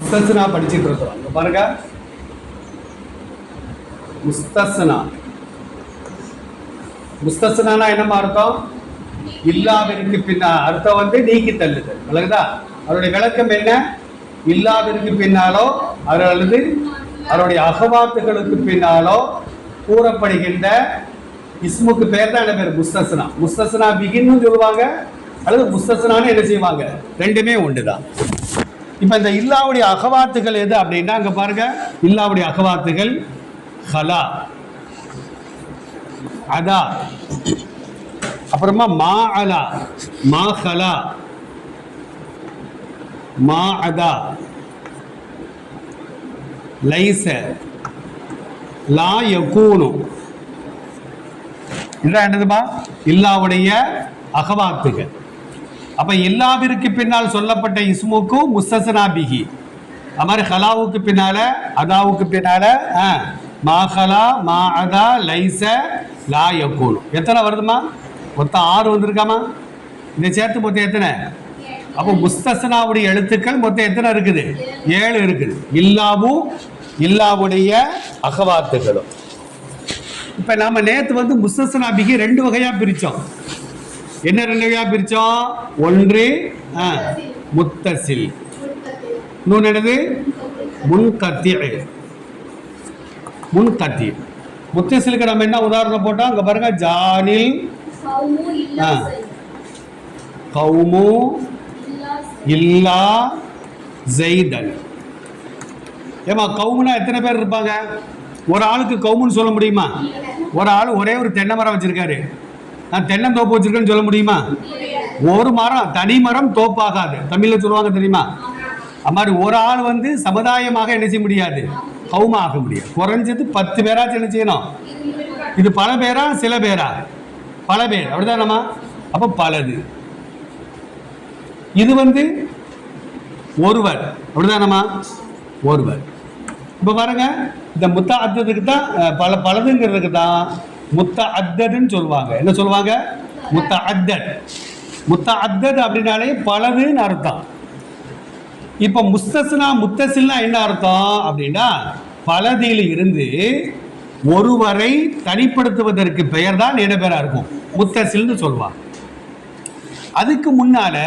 முஸ்தஸ்னா படிச்சுட்டு இருக்கிறோம் பாருங்க. முஸ்தஸ்னா. முஸ்தஸ்னா என்னமா அர்த்தம்? இல்லாவிற்கு பின்னால் அர்த்தம் வந்து நீக்கி தள்ளுதல். விளக்குதா அவருடைய விளக்கம் என்ன? இல்லாவிற்கு பின்னாலோ அது அல்லது அகவாத்துகளுக்கு பின்னாலோ கூறப்படுகின்ற இஸ்முக்கு பேர் தான் என்ன பேர்? முஸ்தஸ்னா. முஸ்தஸ்னா பிகின்னு சொல்லுவாங்க. அல்லது முஸ்தஸ்னான்னு என்ன செய்வாங்க? ரெண்டுமே ஒன்று தான் இப்போ இந்த இல்லாவுடைய அகவாத்துகள் எது அப்படின்னா அங்கே பாருங்க இல்லாவுடைய அகவாத்துகள் ஹலா அதா. அப்புறமா மா அலா. மா ஹலா மா அதா. லைச. லா யகூனு. இதான் என்னதுமா? இல்லாவுடைய அகவாத்துகள் அப்ப எல்லாவிற்கு பின்னால் சொல்லப்பட்ட இஸ்முக்கும் முஸ்தசனா பிகி அது மாதிரி ஹலாவுக்கு பின்னால அதாவுக்கு பின்னால ஆ, மா ஹலா மா அதா லைச லா யக்கூனு எத்தனை வருதுமா? மொத்தம் ஆறு வந்திருக்காமா? இந்த சேர்த்து மொத்தம் எத்தனை? அப்போ முஸ்தசனாவுடைய எழுத்துக்கள் மொத்தம் எத்தனை இருக்குது? ஏழு இருக்குது. இல்லாவும் இல்லாவுடைய அகவாத்துகளும். இப்போ நம்ம நேற்று வந்து முஸ்தசனா பிகி ரெண்டு வகையாக பிரித்தோம் என்ன ரெண்டு பிரித்தோம் பிரிச்சோம் ஒன்று ஆ, முத்தசில். இன்னொன்று என்னது? முன்கத்தி முன்கத்தி முத்தசிலுக்கு நம்ம என்ன உதாரணம் போட்டோம்? அங்கே பாருங்க ஜானில். கௌமு இல்லா ஆ. இல்லா இல்லா ஜெய்தன். ஏமா கவுமுனா எத்தனை பேர் இருப்பாங்க? ஒரு ஆளுக்கு கவுமுன்னு சொல்ல முடியுமா? ஒரு ஆள் ஒரே ஒரு தென்னை மரம் வச்சிருக்காரு. நான் தென்னந்தோப்பு வச்சிருக்கேன்னு சொல்ல முடியுமா? ஒரு மரம் தனி மரம் தோப்பாகாது. தமிழில் சொல்லுவாங்க தெரியுமா? அது மாதிரி ஒரு ஆள் வந்து சமுதாயமாக என்ன செய்ய முடியாது? கவுமா ஆக முடியாது. குறைஞ்சது பத்து பேராச்சும் என்ன செய்யணும்? இது பல பேரா? சில பேரா? பல பேர். அப்படிதானம்மா அப்போ பலது. இது வந்து ஒருவர். அப்படிதானம்மா ஒருவர். இப்போ பாருங்க இந்த முத்தாத்ததுக்கு தான் பல பலதுங்கிறதுக்கு தான் முத்த அத்ததுன்னு சொல்லுவாங்க. என்ன சொல்லுவாங்க? முத்த அத்தத் முத்த அத்தத் அப்படின்னாலே பலதுன்னு அர்த்தம். இப்போ முஸ்தஸ்னா முத்தசில்னா என்ன அர்த்தம்? அப்படின்னா பலதியில் இருந்து ஒருவரை தனிப்படுத்துவதற்கு பெயர் தான் என்ன பேராக இருக்கும்? முத்தசில்னு சொல்லுவாங்க. அதுக்கு முன்னால்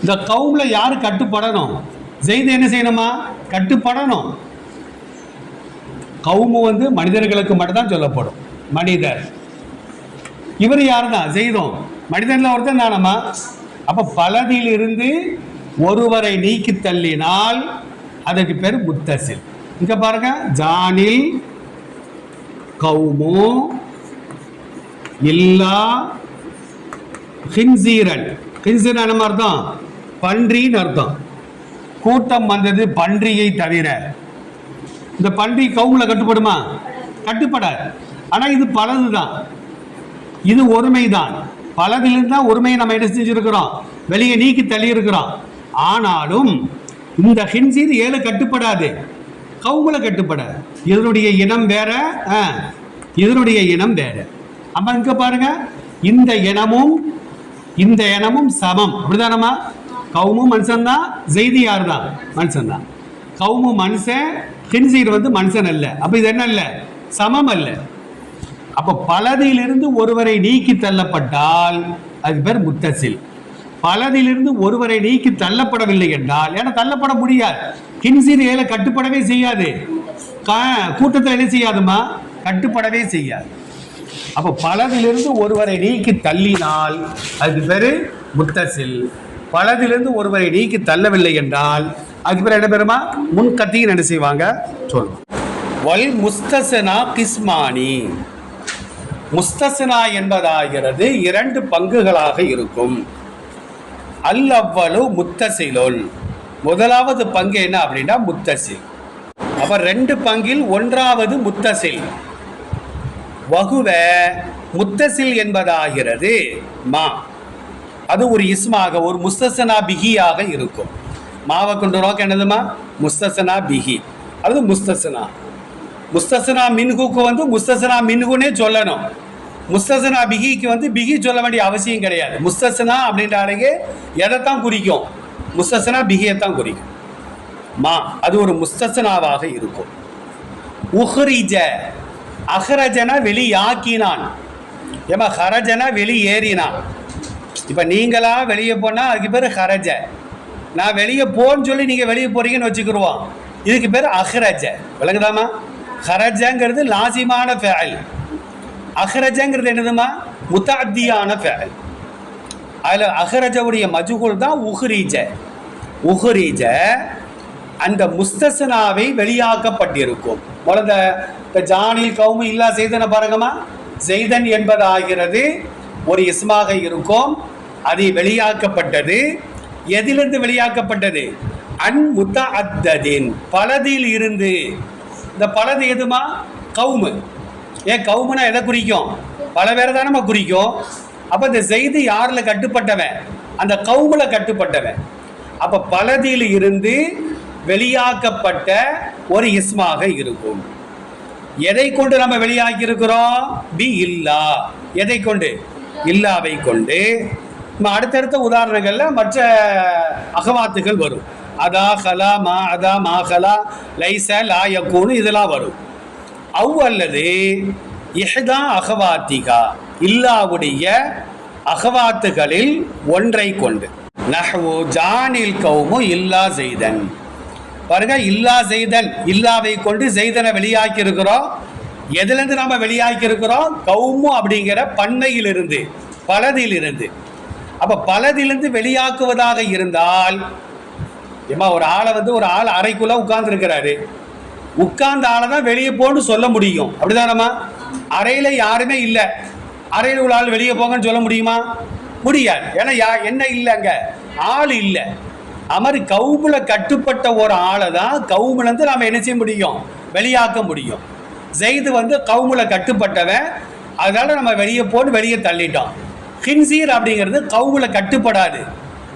இந்த கவுமில் யார் கட்டுப்படணும்? செய்து என்ன செய்யணுமா? கட்டுப்படணும். கவுமு வந்து மனிதர்களுக்கு மட்டும்தான் சொல்லப்படும். மனிதர். இவர் யார் தான் செய்தோம் மனிதன்ல ஒருத்தன் தானம்மா அப்ப பலதில் இருந்து ஒருவரை நீக்கி தள்ளினால் அதற்கு பேர் முத்தசில் இங்க பாருங்க. ஜானில் கவுமு இல்லா ஹின்சீரன். ஹின்சீரன் என்ன அர்த்தம்? பன்றின்னு அர்த்தம். கூட்டம் வந்தது பன்றியை தவிர. இந்த பன்றி கவுமுல கட்டுப்படுமா? கட்டுப்படாது. ஆனால் இது பலது தான் இது ஒருமை தான் பலதிலிருந்து தான் ஒருமையை நம்ம என்ன செஞ்சுருக்கிறோம்? வெளியே நீக்கி தள்ளி இருக்கிறோம் ஆனாலும் இந்த ஹின்சீர் ஏழு கட்டுப்படாது. கவுமுல கட்டுப்படாது. இதனுடைய இனம் வேற ஆ, இதனுடைய இனம் வேற. அப்போ இங்கே பாருங்க. இந்த இனமும் இந்த இனமும் சமம். அப்படிதானம்மா கவுமும் மனுஷன்தான் ஜெய்தி யார் தான்? மனுஷன் தான். கவுமு மனுஷன் ஹின்சீர் வந்து மனுஷன் அல்ல. அப்போ இது என்ன இல்லை சமம் அல்ல. அப்ப பலதிலிருந்து ஒருவரை நீக்கி தள்ளப்பட்டால் அது பேர் முத்தசில். பலதிலிருந்து ஒருவரை நீக்கி தள்ளப்படவில்லை என்றால் ஏன்னா தள்ளப்பட முடியாது. கின்சீர் கட்டுப்படவே செய்யாது. கூட்டத்தில் என்ன செய்யாதுமா? கட்டுப்படவே செய்யாது. அப்போ பலதிலிருந்து ஒருவரை நீக்கி தள்ளினால் அது பேரு முத்தசில். பலதிலிருந்து ஒருவரை நீக்கி தள்ளவில்லை என்றால் அதுக்கு பேர் என்ன பெருமா? முன்கத்தின்னு என்ன செய்வாங்க? சொல்லுவோம் வல் முஸ்தசனா கிஸ்மானி. முஸ்தசினா என்பதாகிறது இரண்டு பங்குகளாக இருக்கும். அல் அவ்வளவு முத்தசிலுல். முதலாவது பங்கு என்ன அப்படின்னா முத்தசில். அப்போ ரெண்டு பங்கில் ஒன்றாவது முத்தசில். வகுவ முத்தசில் என்பதாகிறது. மா. அது ஒரு இஸ்மாக ஒரு முஸ்தசனா பிகியாக இருக்கும். மாவை கொண்டு நோக்கம் என்னதுமா? முஸ்தசனா பிகி அது முஸ்தசனா. முஸ்தசனா மின்ஹுக்கு வந்து முஸ்தசனா மின்ஹுனே சொல்லணும். முஸ்தசனா பிகிக்கு வந்து பிகி சொல்ல வேண்டிய அவசியம் கிடையாது. முஸ்தசனா அப்படின்றாலே எதைத்தான் குறிக்கும்? முஸ்தசனா பிகியைத்தான் குறிக்கும். மா அது ஒரு முஸ்தசனாவாக இருக்கும். உஹ்ரிஜ அஹ்ரஜனா வெளியாக்கினான். ஏமா ஹரஜனா வெளியேறினான். இப்போ நீங்களா வெளியே போனால் அதுக்கு பேர் ஹரஜ. நான் வெளியே போன்னு சொல்லி நீங்கள் வெளியே போகிறீங்கன்னு வச்சுக்கிருவோம். இதுக்கு பேர் அஹ்ரஜ. விளங்குதாமா ஹரஜங்கிறது லாசிமான ஃபேல். அஹ்ரஜங்கிறது என்னதுமா? முத்தாத்தியான ஃபேல். அதில் அஹ்ரஜவுடைய மஜுகுல் தான் உஹ்ரீஜ. உஹ்ரீஜ அந்த முஸ்தசனாவை வெளியாக்கப்பட்டிருக்கும். முதல்ல இந்த ஜானில் கவுமு இல்லா செய்தன பாருங்கம்மா. செய்தன் என்பதாகிறது ஒரு இஸ்மாக இருக்கும். அது வெளியாக்கப்பட்டது. எதிலிருந்து வெளியாக்கப்பட்டது? அன் முத்த அத்ததின் பலதில் இருந்து. இந்த பலது எதுமா? கவுமு ஏன் கவுமுனா எதை குறிக்கும்? பல பேரை தானே குறிக்கும். அப்போ இந்த செய்தி யாரில் கட்டுப்பட்டவன்? அந்த கவுமில் கட்டுப்பட்டவன். அப்போ பலதியில் இருந்து வெளியாக்கப்பட்ட ஒரு இஸ்மாக இருக்கும். எதை கொண்டு நம்ம வெளியாக்கி இருக்கிறோம் பி இல்லா. எதை கொண்டு? இல்லாவை கொண்டு. நம்ம அடுத்தடுத்த உதாரணங்களில் மற்ற அகவாத்துகள் வரும். அதா ஹலா மா அதா மா ஹலா லைச லா யக்கூனு இதெல்லாம் வரும். அவ் அல்லது இஹ்தா அகவாத்திகா இல்லாவுடைய அகவாத்துகளில் ஒன்றை கொண்டு. நஹ்வு ஜானில் கௌமு இல்லா செய்தன். பாருங்க இல்லா செய்தன் இல்லாவை கொண்டு செய்தனை வெளியாக்கி இருக்கிறோம் எதுலேருந்து நாம் வெளியாக்கி இருக்கிறோம் கௌமு அப்படிங்கிற பண்ணையிலிருந்து பலதிலிருந்து. அப்போ பலதிலிருந்து வெளியாக்குவதாக இருந்தால் ஏமா ஒரு ஆளை வந்து ஒரு ஆள் அறைக்குள்ளே உட்கார்ந்துருக்கிறாரு. உட்கார்ந்த ஆளை தான் வெளியே போன்னு சொல்ல முடியும். அப்படிதானம்மா? அறையில் யாருமே இல்லை. அறையில் உள்ள ஆள் வெளியே போங்கன்னு சொல்ல முடியுமா? முடியாது. ஏன்னா யா என்ன இல்லைங்க ஆள் இல்லை. அது மாதிரி கவுமுல கட்டுப்பட்ட ஒரு ஆளை தான் கவுமுலேருந்து நாம் என்ன செய்ய முடியும்? வெளியாக்க முடியும். ஜெயிது வந்து கவுமுல கட்டுப்பட்டவன். அதனால் நம்ம வெளியே போட்டு வெளியே தள்ளிட்டோம். ஹின்சீர் அப்படிங்கிறது கவுமுல கட்டுப்படாது.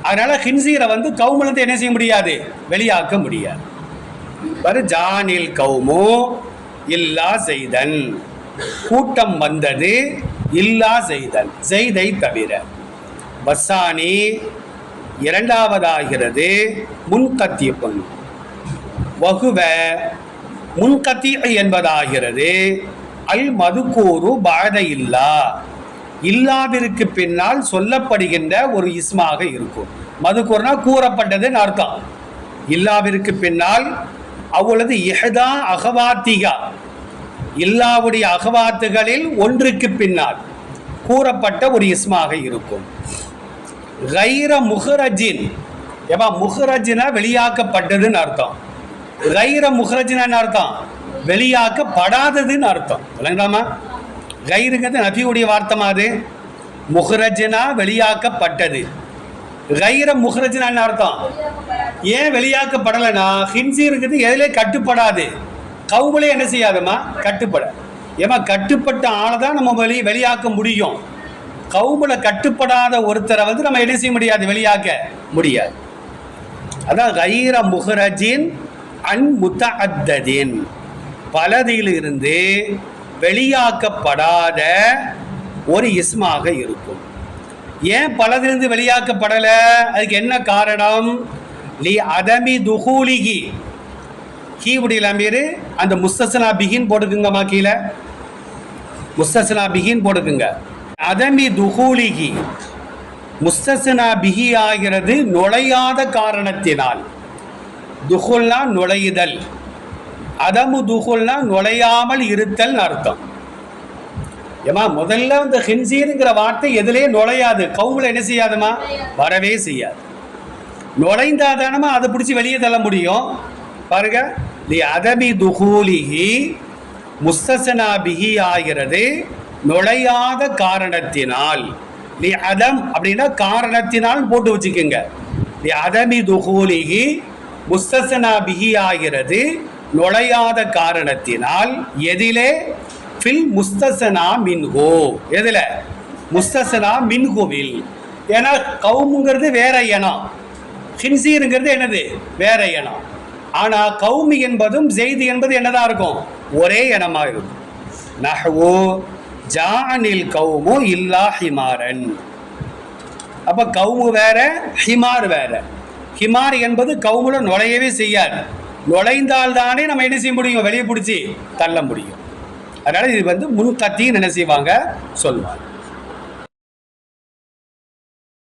அதனால் ஹின்சீரை வந்து கவுமிலிருந்து என்ன செய்ய முடியாது? வெளியாக்க முடியாது. வரு ஜானில் கவுமோ இல்லா செய்தன். கூட்டம் வந்தது இல்லா செய்தன். செய்தை தவிர. பஸ்ஸானி இரண்டாவதாகிறது முன்கத்தி பொன் வகுவ முன்கத்தி என்பதாகிறது. அல் மதுக்கூறு பாத இல்லா. இல்லாவிற்கு பின்னால் சொல்லப்படுகின்ற ஒரு இஸ்மாக இருக்கும். மதுக்கூர்னா கூறப்பட்டதுன்னு அர்த்தம். இல்லாவிற்கு பின்னால் அவ்வளவு எஹதா அகவாத்திகா. இல்லாவுடைய அகவாத்துகளில் ஒன்றுக்கு பின்னால் கூறப்பட்ட ஒரு இஸ்மாக இருக்கும். கைர முஹரஜின். ஏப்பா முஹரஜினா வெளியாக்கப்பட்டதுன்னு அர்த்தம். கைர முஹரஜினான்னு அர்த்தம். வெளியாக்கப்படாததுன்னு அர்த்தம். விளங்கலாமா கைருங்கிறது நபியுடைய வார்த்தமா அது? முஹரஜினா வெளியாக்கப்பட்டது. கைர என்ன அர்த்தம்? ஏன் வெளியாக்கப்படலைன்னா ஹின்சீருங்கிறது எதிலே கட்டுப்படாது. கவுகளே என்ன செய்யாதுமா கட்டுப்பட. ஏமா கட்டுப்பட்ட ஆளை தான் நம்ம வெளி வெளியாக்க முடியும். கவுகளை கட்டுப்படாத ஒருத்தரை வந்து நம்ம என்ன செய்ய முடியாது? வெளியாக்க முடியாது. அதான் கைர முஹரஜின் அன் முத்தஅத்ததின். பலதியிலிருந்து வெளியாக்கப்படாத ஒரு இஸ்மாக இருக்கும். ஏன் பலதிலிருந்து வெளியாக்கப்படலை? அதுக்கு என்ன காரணம்? லி அதமி துஹூலிகி கீ அமீர் அந்த முஸ்தசனா பிகின் போட்டுக்குங்கம்மா கீழே. முஸ்தசனா பிகின் போட்டுக்குங்க. அதமி துஹூலிகி முஸ்தசனா பிகி ஆகிறது நுழையாத காரணத்தினால். துகுல்னா நுழையுதல். அதமு துகுல்னா நுழையாமல் இருத்தல் அர்த்தம். ஏமா முதல்ல இந்த ஹின்சீருங்கிற வார்த்தை எதுலேயே நுழையாது. கவுல என்ன செய்யாதுமா? வரவே செய்யாது. நுழைந்தாதானமா அதை பிடிச்சி வெளியே தள்ள முடியும். பாருங்க லி அதபி துகூலிகி முஸ்தஸ்னாபி ஆகிறது நுழையாத காரணத்தினால். லி அதம் அப்படின்னா காரணத்தினால் போட்டு வச்சுக்கோங்க. லி அதமி துஹூலிஹி முஸ்தசனாபிஹி ஆகிறது நுழையாத காரணத்தினால் எதிலே ஃபில் முஸ்தசனா மின்ஹோ எதில்? முஸ்தசனா மின்ஹுவில் ஏன்னா கவுமுங்கிறது வேற இனம். ஹின்சீருங்கிறது என்னது? வேற இனம். ஆனால் கௌமி என்பதும் ஜெய்தி என்பது என்னதான் இருக்கும்? ஒரே இனமாக இருக்கும். நஹ்வு ஜானில் கவுமோ இல்லா ஹிமாரன். அப்போ கவுமு வேற ஹிமார் வேற. ஹிமார் என்பது கவுமுல நுழையவே செய்யாது. நுழைந்தால் தானே நம்ம என்ன செய்ய முடியும்? வெளியே பிடிச்சி தள்ள முடியும். அதனால் இது வந்து முன்கத்தின்னு என்ன செய்வாங்க? சொல்லுவாங்க